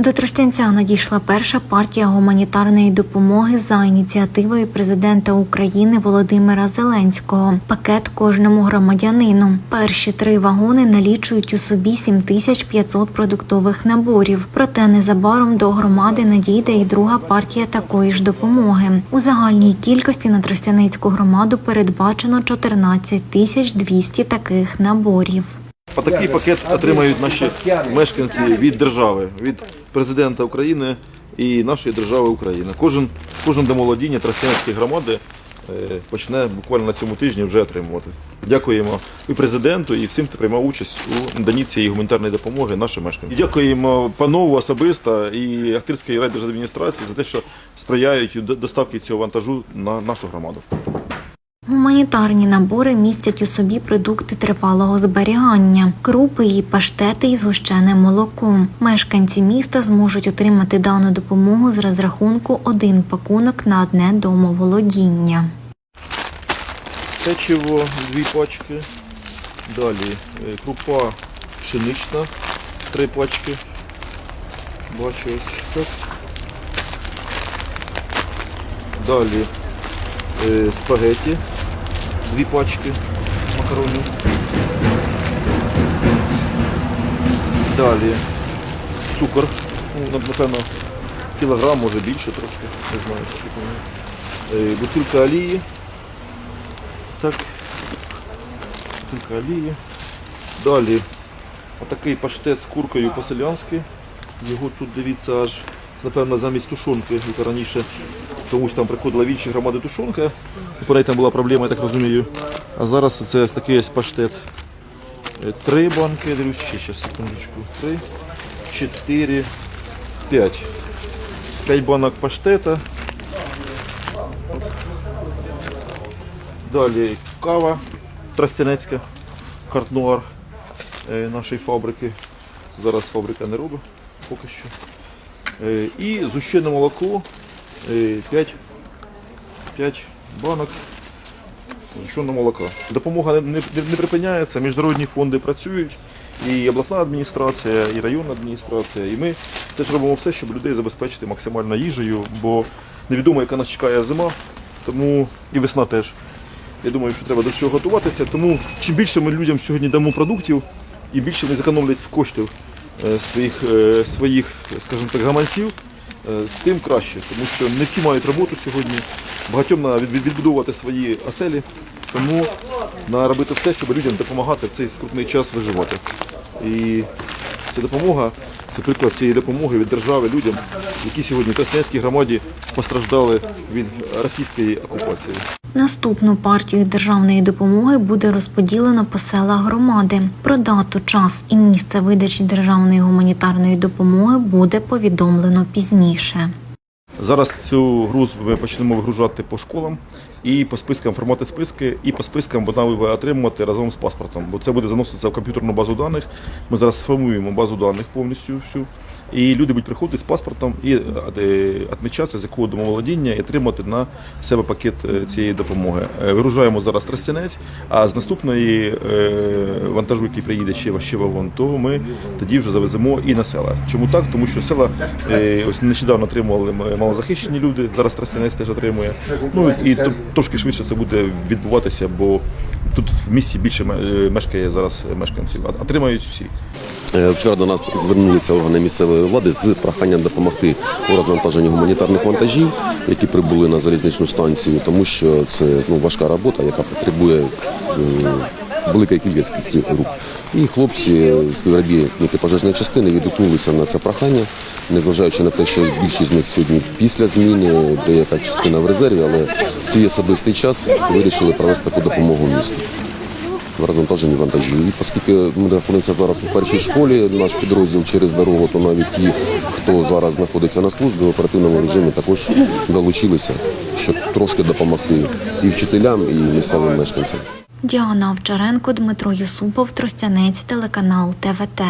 До Тростянця надійшла перша партія гуманітарної допомоги за ініціативою президента України Володимира Зеленського. Пакет кожному громадянину. Перші три вагони налічують у собі 7500 продуктових наборів. Проте незабаром до громади надійде і друга партія такої ж допомоги. У загальній кількості на Тростяницьку громаду передбачено 14 тисяч 200 таких наборів. Такий пакет отримають наші мешканці від держави, від президента України і нашої держави України. Кожен, кожен домолодіння Тростянської громади е, почне буквально на цьому тижні вже отримувати. Дякуємо і президенту, і всім, хто приймав участь у наданні цієї гуманітарної допомоги нашим мешканцям. І Дякуємо панову особисто і Ахтирській райдержадміністрації за те, що сприяють у доставці цього вантажу на нашу громаду. Гуманітарні набори містять у собі продукти тривалого зберігання, крупи і паштети із гущеним молоком. Мешканці міста зможуть отримати дану допомогу з розрахунку один пакунок на одне домоволодіння. Печиво дві пачки. Далі е, крупа пшенична, три пачки. Бачу ось так. Далі спагеті, дві пачки макаронів. Далі цукор, ну, напевно, кілограм, може більше трошки, не знаю. скільки. Е, Бутилька олії. Так. Бутилька олії. Далі отакий паштет з куркою по-селянськи. Його тут дивіться аж, напевно, замість тушонки, яка раніше комусь там приходила в інші громади тушонка. Неї там була проблема, я так розумію. А зараз це ось такий ось паштет. Е, Три банки, дивлюсь, ще зараз, секундочку. Три, чотири, п'ять. П'ять банок паштета. Далі кава Тростянецька, картнуар е, нашої фабрики. Зараз фабрика не робить поки що. Е, І зущене молоко 5, 5 банок зущеного молока. Допомога не, не, не припиняється, міжнародні фонди працюють, і обласна адміністрація, і районна адміністрація. І ми теж робимо все, щоб людей забезпечити максимально їжею, бо невідомо, яка нас чекає зима, тому і весна теж. Я думаю, що треба до цього готуватися. Тому чим більше ми людям сьогодні дамо продуктів, і більше вони зекономлять коштів своїх, е, своїх скажімо так, гаманців, е, тим краще. Тому що не всі мають роботу сьогодні. Багатьом треба від- від- відбудовувати свої оселі. Тому треба робити все, щоб людям допомагати в цей скрутний час виживати. І ця допомога, це приклад цієї допомоги від держави людям, які сьогодні в Краснянській громаді постраждали від російської окупації. Наступну партію державної допомоги буде розподілено по селах громади. Про дату, час і місце видачі державної гуманітарної допомоги буде повідомлено пізніше. Зараз цю груз ми почнемо вигружати по школам і по спискам формати списки, і по спискам вона ви отримувати разом з паспортом. Бо це буде заноситися в комп'ютерну базу даних. Ми зараз сформуємо базу даних повністю всю. І люди будуть приходити з паспортом і е, відмічатися, з якого домоволодіння і отримати на себе пакет е, цієї допомоги. Е, Вигружаємо зараз тростянець, а з наступної вантажу, який приїде ще, ще вагон, то ми тоді вже завеземо і на села. Чому так? Тому що села ось нещодавно отримували малозахищені люди, зараз тростянець теж отримує. Ну і трошки швидше це буде відбуватися, бо тут в місті більше е, мешкає зараз мешканців, а отримають всі. Е, Вчора до нас звернулися органи місцевої влади з проханням допомогти у розвантаженні гуманітарних вантажів, які прибули на залізничну станцію, тому що це ну, важка робота, яка потребує е, великої кількості рук. І хлопці, співробітники пожежної частини, відгукнулися на це прохання, незважаючи на те, що більшість з них сьогодні після зміни, деяка частина в резерві, але свій особистий час вирішили провести таку допомогу місту в розвантаженні вантажів. І оскільки ми знаходимося зараз у першій школі, наш підрозділ через дорогу, то навіть ті, хто зараз знаходиться на службі в оперативному режимі, також долучилися, щоб трошки допомогти і вчителям, і місцевим мешканцям. Діана Овчаренко, Дмитро Юсупов, Тростянець, телеканал ТВТ.